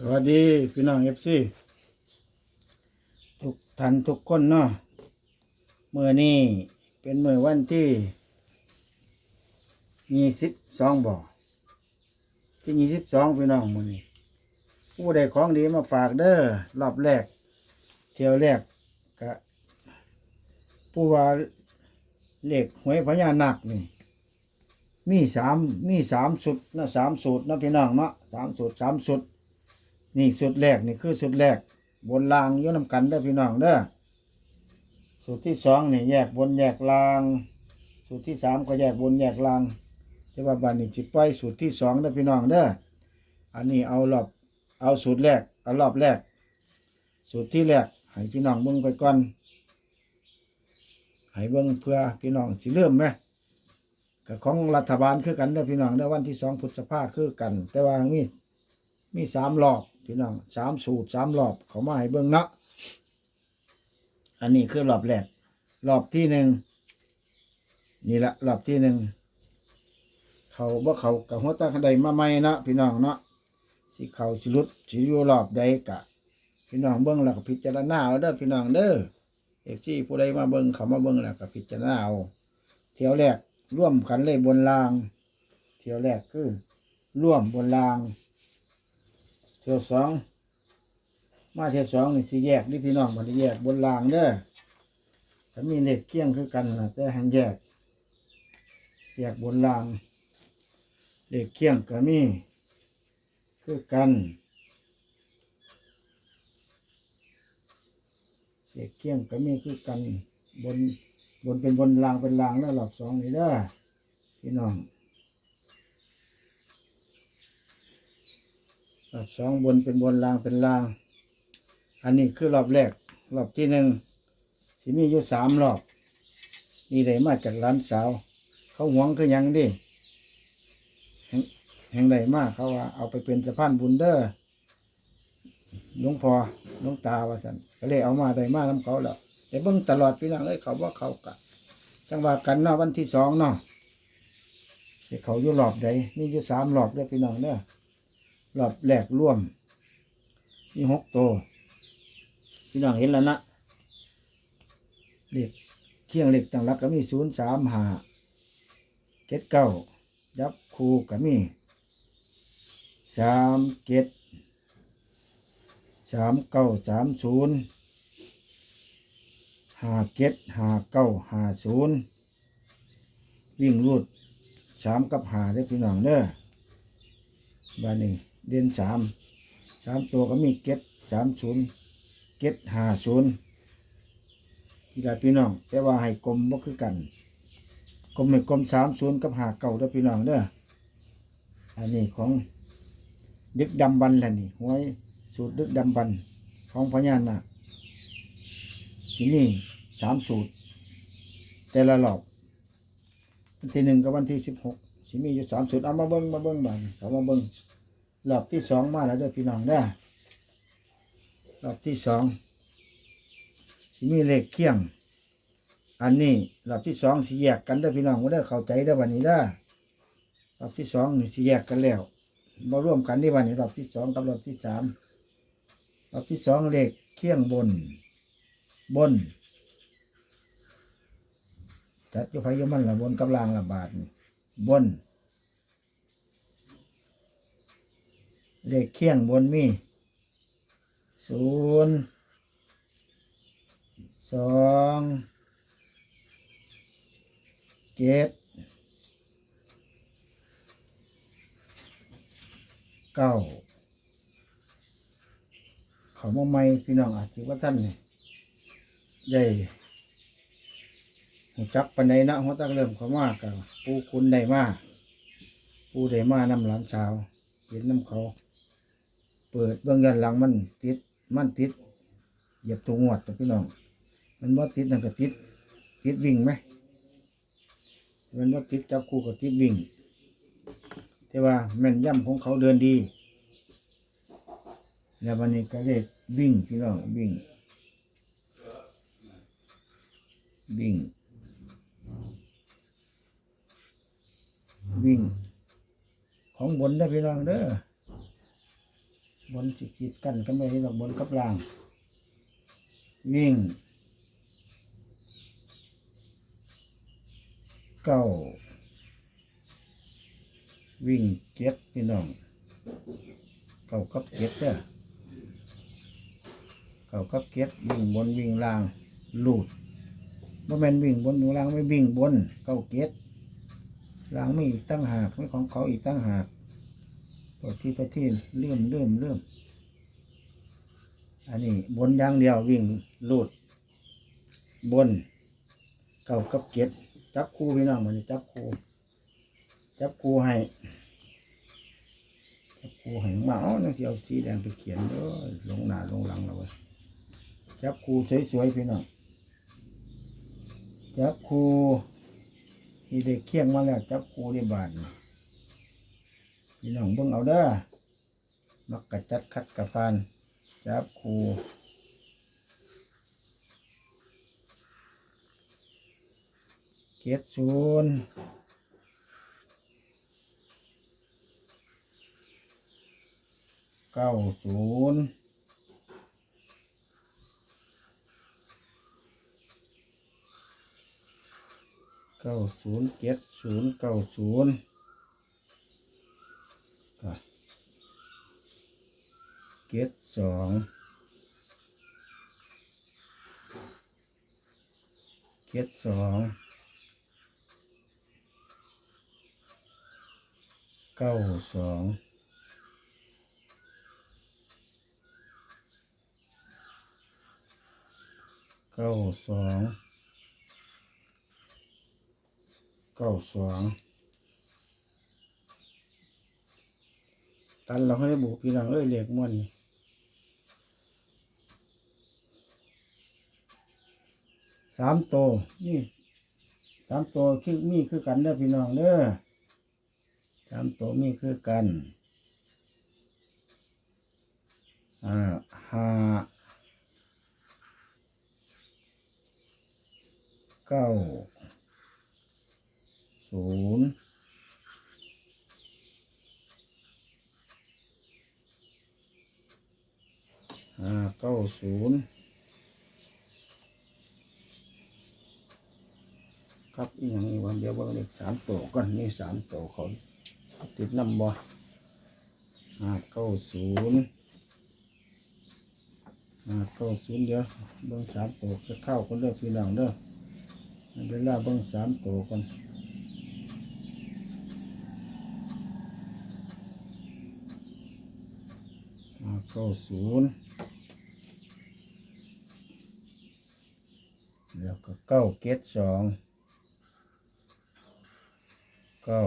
สวัสดีพี่น้องเอฟซีทุกท่านทุกคนเนาะเมื่อนี้เป็นเมื่อวันที่มีสิบสองบ่อที่มีสิบสองพี่น้องมื่อนี้ผู้ใดของดีมาฝากเด้อรอบแรก เที่ยวแรกก็ผู้ว่าเลขหวยพญานาคนี่มีสามมีสามสุดนะสามสูตรนะพี่น้องเนาะสามสูตรสามสุด นี่สุดแรกนี่คือสุดแรก บนรางยุ่นำกันเด้อพี่น้องเด้อสูตรที่สองนี่แยกบนแยกราง สูตรที่สามก็แยกบนแยกรางแต่ว่าบานนี้จิปล่อยสูตรที่สองเด้อพี่น้องเด้ออันนี้เอารอบเอาสูตรแรกเอารอบแรก สูตรที่แรกให้พี่น้องเบิ่งไปก่อนให้เบิ่งเพื่อพี่น้องสิเริ่มไหมกับของรัฐบาลคือกันเด้อพี่น้องเด้อวันที่สองพฤษภาคือกัน แต่ว่ามีมีสามรอบ พี่น้องสามสูตรสามรอบเขามาให้เบิ่งเนาะอันนี้คือรอบแรกรอบที่หนึ่งนี่ละรอบที่หนึ่งเขาบ่เขากับหัวตาคันใดมาใหม่นะพี่น้องเนาะสิเขาสิรุดสิอยู่รอบใดกะ พี่น้องเบิ่งแล้วก็พิจารณาเอาเด้อพี่น้องเด้อเอฟซีผู้ใดมาเบิ่งเขามาเบิ่งแล้วก็พิจารณาเอาเที่ยวแรกร่วมกันเลยบนราง เที่ยวแรกคือร่วมบนราง ที่ยวสองมาเที่ยวสองนี่สิแยกนี่พี่น้องมันแยกบนรางเด้อถ้ามีเหลขเคียงคือกันนะแต่หันแยก แยกบนรางเหลขเคียงก็มีคือกันเหลขเคียงก็มีคือกันบนบนเป็นบนรางเป็นรางแล้วหลับสองนี่เด้อพี่น้องหลับ สองบนเป็นบนรางเป็นราง อันนี้คือรอบแรก รอบที่หนึ่งสิมีอยู่สามรอบ นี่ได้มาจากร้านสาว เขาหวงคือยังดิแห่งแห่งใดมากเขาว่าเอาไปเป็นสะพานบุญเด้อหลวงพ่อหลวงตาว่าสันก็เลยเอามาได้มาน้ำเขาแล้วแต่เบิ่งตลอดพี่น้องเอ้ยเขาว่าเขากะจังว่ากันเนาะวันที่สองเนาะสิเขาอยู่รอบใดมีอยู่สามรอบเด้อพี่น้องเด้อ รอบแรกร่วมมีหกตัวพี่น้องเห็นแล้วนะเล็กเคียงเล็กต่างหลักก็มีศูนย์สามหาเจ็ดเก้ายับคูก็มีสามเจ็ดสามเก้าสามศูนย์หาเจ็ดหาเก้าหาศูนย์วิ่งรูดสามกับหาได้อพี่น้องเด้อบ้านนี้ เด่นสามสามตัวก็มีเจ็ดสามศูนย์เจ็ดห้าศูนย์พี่ลาพี่น้อง แต่ว่าให้กลมบ่คือกันกลมให้กลมสามศูนย์กับหาเก้าได้อพี่น้องเด้ออันนี้ของดึกดำบันแหละนี่หวยสูตรดึกดำบันของพญานาคสิมีสามสูตร แต่ละรอบวันที่หนึ่งกับวันที่สิบหกสิมีอยู่สามสูตรเอามาเบิ้งมาเบิ้งบ้านเขามาเบิ้ง รอบที่สองมาแล้วด้วยพี่น้องเด้รอบที่สองสิมีเลขเคียง อันนี้รอบที่สองสิแยกกันเด้พี่น้องว่าได้เข้าใจเด้วันนี้เด้รอบที่สองนี่สิแยกกันแล้วมาร่วมกันที่วันนี้รอบที่สองกับรอบที่สามรอบที่สองเลขเคียงบน บนจัดยู่ไฟยู่มันละบนกับล่างละบาทนี่บน เลขเคียงบนมีศูนย์สองเจ็ดเก้าเขามาใหม่พี่น้องอาจจะว่าท่านนี่ได้หูจักปันใดนะหัวจักเริ่มเขามากกับปูคุณได้มากปูได้มานำหลานสาวเห็นน้ำเขา เปิดเบื้องยันหลังมันติดมันติดเหยียบตัวงวดตัวพี่น้อง มันว่าติดนั่นก็ติดติดวิ่งไหมมันว่าติดจับคู่กับติดวิ่งแต่ว่าแม่นย่ำของเขาเดินดี แล้ววันนี้ก็เรียกวิ่งพี่น้องวิ่ง วิ่ง วิ่ง ของบนได้พี่น้องเด้อ บนสิขีดกันกันไปดอกบนกับล่าง วิ่งเก้าวิ่งเจ็ดพี่น้องเก้ากับเจ็ดเด้อเก้ากับเจ็ดวิ่งบนวิ่งล่างลูดบ่แมนวิ่งบนวิ่งล่างไม่วิ่งบนเก้าเจ็ดล่างไม่อีกตั้งหากไม่ของเขาอีกตั้งหาก ตัวที่ตัวที่เลื่อมเลื่อมเลื่อมอันนี้บนอย่างเดียววิ่งลูด บน เก้ากับเจ็ดจับคู่พี่น้องมันจับคู่ จับคู่ให้จับคู่ให้มาเอาจังสิเอาสีแดงไปเขียนเด้อลงหน้าลงหลังเราไว้จับคู่สวยๆพี่น้องจับคู่ที่ได้เคียงมาแล้ว จับคู่ได้บาทนี่ พี่น้องเบิ่งเอาเด้อมักกะจัดคัดกะพานจับคูเจ็ดศูนย์เก้าศูนย์เก้าศูนย์เจ็ดศูนย์เก้าศูนย์ก็ เจ็ดสองเจ็ดสองเก้าสองเก้าสองเก้าสองตันเราให้บุกพี่น้องเอ้ยเรียกม่วนนี่ สามโตวนี่สามโตวคือมีคือกันเด้อพี่น้องเด้อสามตัวมีคือกันอ่าห้าเก้าศูนย์ห้าเก้าศูนย์ ครับอีกอย่างนี้วันเดียวว่าเลขสามตัวก่อนนี่สามตัวเขาติดน้ำบ่ห้าเก้าศูนย์ห้าเก้าศูนย์เดี๋ยวเบิ้งสามตัวจะเข้าคนเลือกพี่น้องเด้อเวลาเบิ้งสามตัวกันห้าเก้าศูนย์แล้วก็เก้าเกตสอง เก้า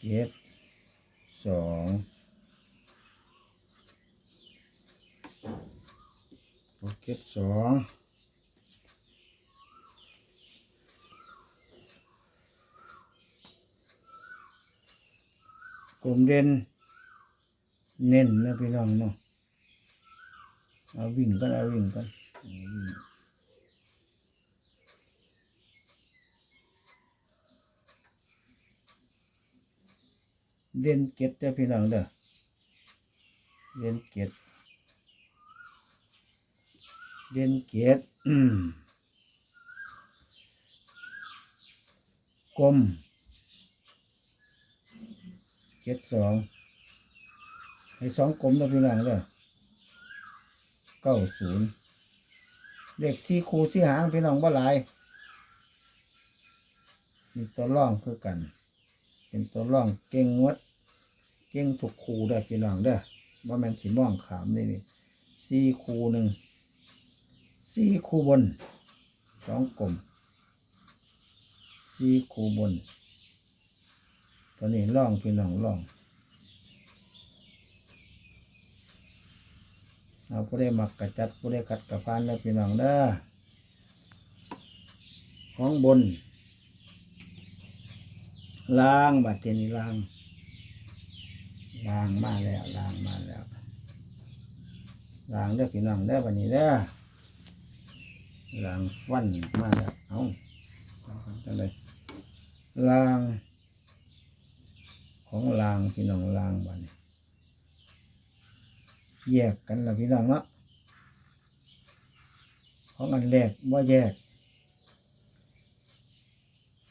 เจ็ดสองโอเคสองกลมเด่นเน้นนะพี่น้องเนาะเอาวิ่งกันเอาวิ่งกั เอาวิ่งเด่นเก็ดเด้อพี่น้องเด้อเด่นเก็ดเด่นเก็ดอืมกลมเก็ดสองให้สองกลมเด้อพี่น้องเด้อเก้าศูนย์เลขที่คูที่หางพี่น้องบ่หลายมีตัวร่องคือกัน เป็นตัวร่องเก่งงวด เก่งถูกคูได้พี่น้องเด้อว่าแมนสีม่องขามนี่นี่สี่คูหนึ่งสี่คูบนสองกลมสี่คูบน ตอนนี้ร่องพี่น้องร่องเอาผู้ได้มักกระจัดผู้ได้กัดกระพานแล้วพี่น้องเด้อของบนล้างบัดเทนี้ล้าง ล้างมาแล้วล้างมาแล้วล้างเด้อพี่น้องเด้อวันนี้เด้อล้างฟันมาแล้วเอาจังเลยล้าง ของลางพี่น้องลางบ้านนี้แยกกันละพี่น้องเนาะของอันแรกว่าแยก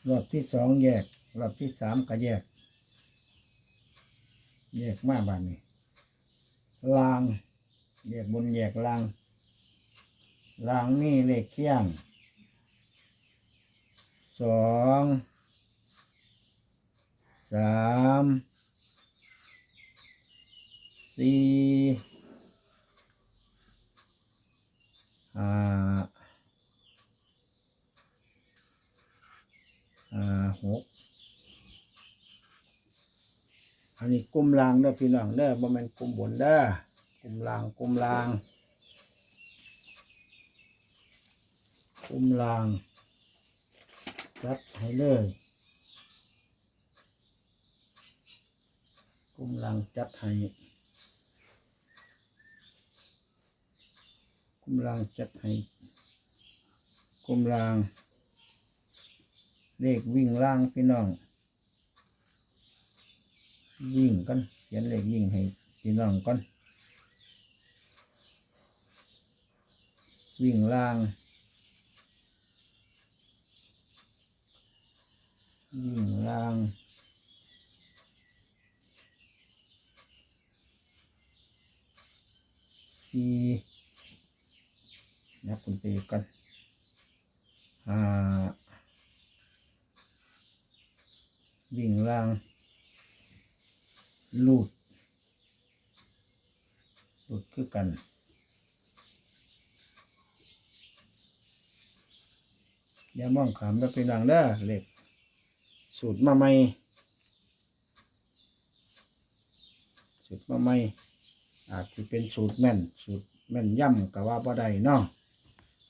รอบที่สองแยกรอบที่สามก็แยก แยกมาบ้านนี้ลางแยกบนแยกลางลางนี่เลขเคียงสองสามสี่ห้าห้าหก อันนี้กลุ่มลางเด้อพี่น้องเด้อบ่แม่นกลุ่มบนเด้อกลุ่มลางกลุ่มลางกลุ่มลางจัดให้เลยกลุ่มลางจัดให้กลุ่มลางจัดให้กลุ่มลางเลขวิ่งล่างพี่น้อง วิ่งกันเขียนเลขวิ่งให้พี่น้องก่อนวิ่งล่าง วิ่งล่างสี่นับคุณไปกันห้าวิ่งล่าง ลูดลูดคือกันอย่ามองขามแล้วไปดังเด้อเหล็กสูตรมาใหม่สูตรมาใหม่อาจจะเป็นสูตรแม่น สูตรแม่นย่ำก็ว่าบ่ได้เนาะ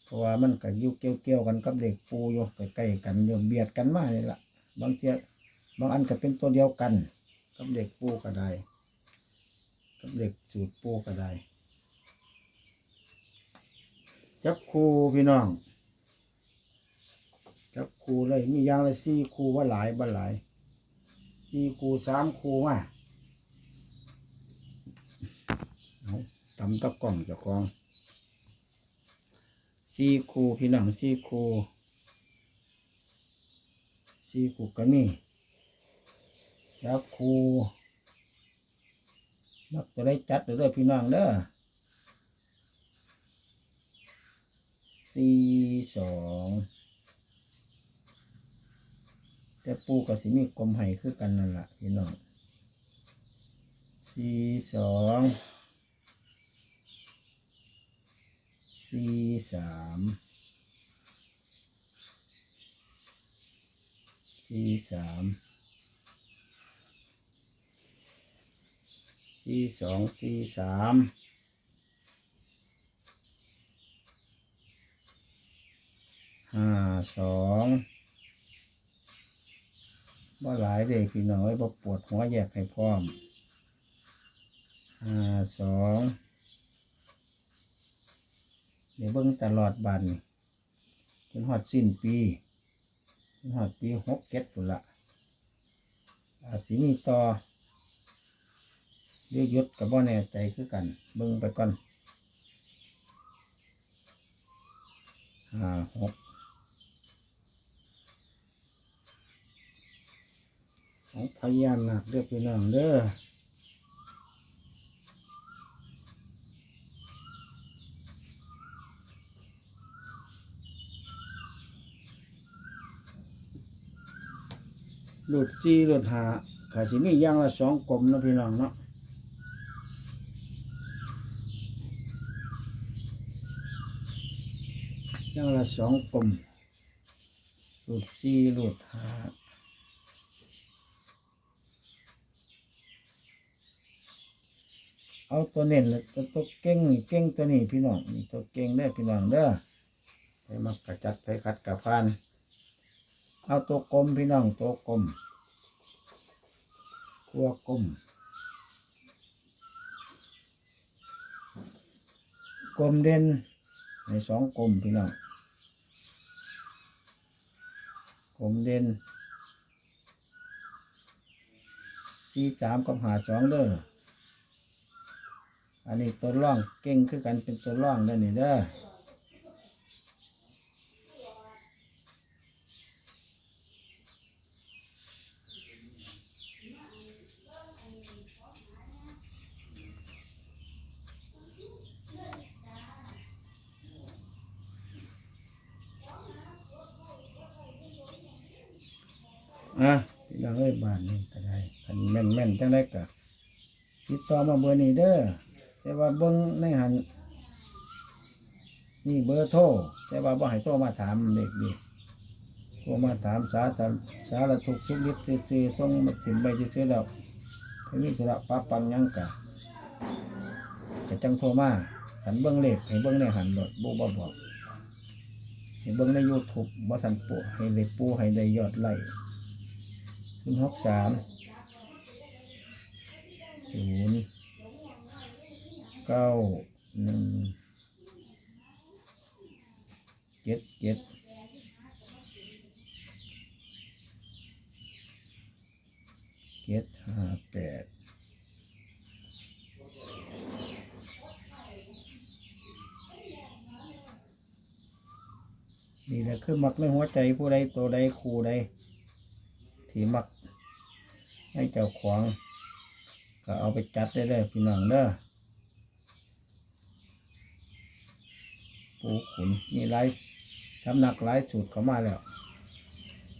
เพราะว่ามันก็อยู่เกี่ยวๆกันกับเด็กปูอยู่ใกล้ๆกันอยู่เบียดกันมาเลยล่ะบางเทียบางอันก็เป็นตัวเดียวกัน กับเด็กปูก็ไดกับเด็กสูตรปูก็ไดจับคูพี่น้อง จับคูเลยมีอย่างละสี่คูว่าหลายบ่หลายสี่คูสามคูมาเอาตำตะกล่องจ้าของสี่คูพี่น้องสี่คูสี่คูก็มี จับคูนักจะได้จัดเด้อพี่น้องเด้อสี่สองแต่ปูกับสิมีกลมไห้คือกันนั่นแหละพี่น้องสี่สองสี่สามสี่สาม สี่สองสี่สามห้าสองบ่หลายเด็กพี่น้อยบ่ปวดหัวแยกให้พร้อมห้าสองเดี๋ยวเบิ่งตลอดบันจนหอดสิ้นปีจนหอดปีหกเก็ดปุ่นละอาจสิมีต่อ เรียกยศกับบ่าแน่ใจคือกันเบิ่งไปก่อนห้าหกของพยานหนักเรียกพี่น้องเด้อหลุดซีหลุดหาขาสิมีย่างละสองกลมนะพี่น้องเนาะ อย่างละสองกลมหลุดสี่หลุดห้าเอาตัวเน้นเลยตัวตัวเก่งเก่งตัวนี้พี่น้องนี่ตัวเก่งได้พี่น้องเด้อไปมากระจัดไปคัดกับพาน เอาตัวกลมพี่น้องตัวกลมตัวกลมกลมเด่น ในสองกลมพี่น้องกลมเด่นสี่สามกับหาสองเด้ออันนี้ตัวร่องเก่งคือกันเป็นตัวร่องเด้อนี่เด้อ อะพี่น้องเอ้ยบ้านนี้ก็ได้คันแม่นแม่นจังได้กะติดต่อมาเบอร์นี้เด้อแต่ว่าเบิ่งในหันนี่เบอร์โทรแต่ว่าบ่ให้โทรมาถามเด็กดีโทรมาถามสาสารสารทุกข์สุขดิบซื่อส่งมาถึงไปซื่อๆดอกถ้ามีธุระปะปังยังกะจะจังโทรมาหันเบิ่งเลขให้เบิ่งในหันโดดบ่บ่บอกให้เบิ่งใน YouTube บ่ทันปูให้ได้ปูให้ได้ยอดไลค์ ศูนย์หกสามศูนย์เก้าหนึ่งเจ็ดเจ็ดเจ็ดห้าแปดนี่แหละคือมักในหัวใจผู้ใดตัวใดครูใด ที่มัก ให้เจ้าของก็เอาไปจัดได้เลยพี่น้องเด้อปูขุนมีหลายสำนักหลายสูตรเข้ามาแล้ว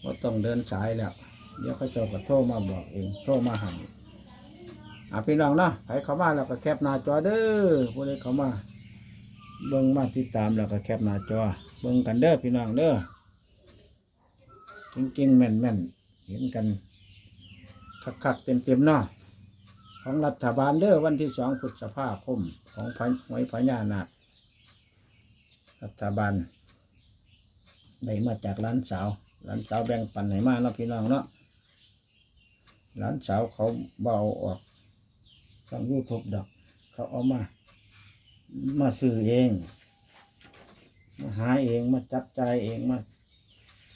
ว่าต้องเดินสายแล้ว เดี๋ยวเขาเจ้าก็โทรมาบอกเองโทรมาหันอะพี่น้องเนาะใครเข้ามาแล้วก็แคปหน้าจอเด้อผู้ใดเข้ามาเบิ่งมาติดตามแล้วก็แคปหน้าจอ เบิ่งกันเด้อพี่น้องเด้อจริงๆแม่นๆ เห็นกัน คักๆเต็มๆเนาะของรัฐบาลเด้อวันที่สองพฤษภาคมของพระหวยพญานาครัฐบาลได้มาจากร้านสาวร้านสาวแบ่งปันให้มาเนาะพี่น้องเนาะร้านสาวเขาเบาออกสั่งยูทูบดอก เขาเอามา มาซื้อเอง มาหาเองมาจับใจเองมา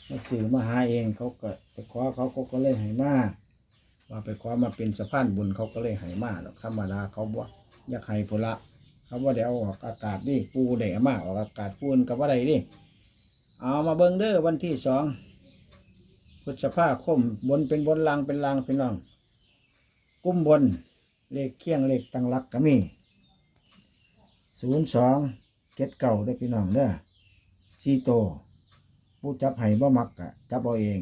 มาสื่อมาหาเองเขาก็ไปขอเขาเขาก็เลยให้มาว่าไปขอมาเป็นสะพานบุญเขาก็เลยให้มาหรอกธรรมดาเขาบ่อยากให้พละเขาว่าเดี๋ยวออกอากาศดิปูเดี๋ยวมาออกอากาศปูนกับว่าใดดิเอามาเบิ่งเด้อวันที่สองพฤษภาคมบนเป็นบนลางเป็นลางพี่น้อง กุ้มบนเลขเคียงเลขตังหลักก็มีศูนย์สองเจ็ดเก่าได้พี่น้องเด้อซีโต ผู้จับให้บ่มักกะจับเอาเอง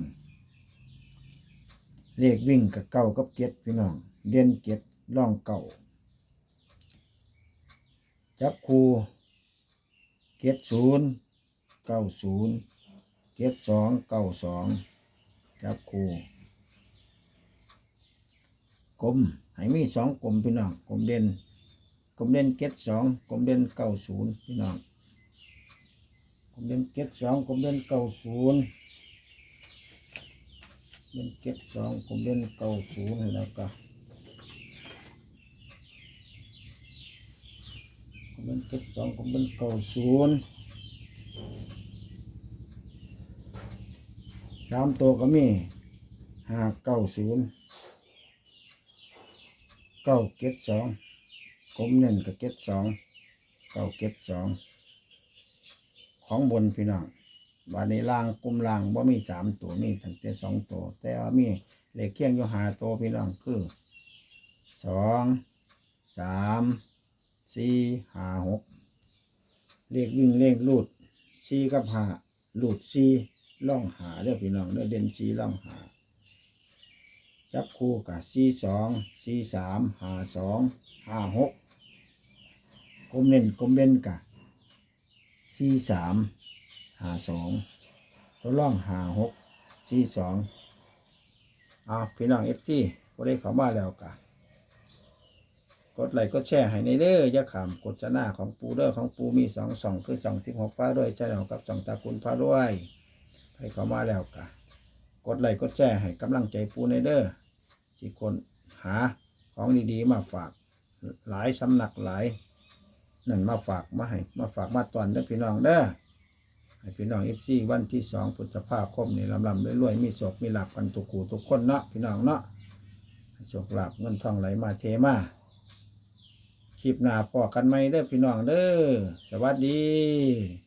เลขวิ่งกับเก่ากับเก็ดพี่น้องเด่นเก็ดล่องเก่า จับคูเก็ดศูนย์เก้าศูนย์เก็ดสองเก้าสองจับคูกลมให้มีสองกลมพี่น้องกลมเด่นกลมเด่นเก็ดสองกลมเด่นเก้าศูนย์พี่น้อง ผมเล่นเก็ดสองผมเล่นเก้าศูนย์เล่นเก็ดสองผมเล่นเก้าศูนย์แล้วก็ผมเล่นเก็ดสองผมเล่นเก้าศูนย์สามตัวก็มีห้าเก้าศูนย์เก้าเก็ดสองผมเล่นกับเก็ดสองเก้าเก็ดสอง ของบนพี่น้องบานในล่างกลุ่มล่างว่ามีสามตัวมีตั้งแต่สองตัว แต่ว่ามีเลขเคียงอยู่หาตัวพี่น้องคือสองสามสี่ห้าหกเลขวิ่งเลขลูดสี่กับหาลูดสี่ล่องหาเด้อพี่น้องเด้อเด่นสี่ล่องหาจับคู่กับสี่สองสี่สามหาสองหาหกกลมเล่นกลมเล่นกับ สี่สามหาสองตัวล่องหาหกสี่สองเอาพี่น้องเอฟซีก็ได้เข้ามาแล้วกะกดไลค์กดแชร์ให้ในเด้อย่าขามกดจะหน้าของปูเด้อของปูมีสองสองคือสองสิบหกฟ้าด้วยชาแนลกับสองตาคุณฟ้าด้วยให้เข้ามาแล้วกะกดไลค์กดแชร์ให้กำลังใจปูในเด้อสิคนหาของดีๆมาฝากหลายสำนักหลาย นั่นมาฝากมาให้มาฝากมาตอนเด้อพี่น้องเด้อให้พี่น้องเอฟซีวันที่สองพฤษภาคมนี่ลำลำรวยๆมีศพมีหลักกันทุกขู่ทุกคนเนาะพี่น้องเนาะโชคลาภเงินทองไหลมาเทมาคลิปหน้าพอกันไหมเด้อพี่น้องเด้อสวัสดี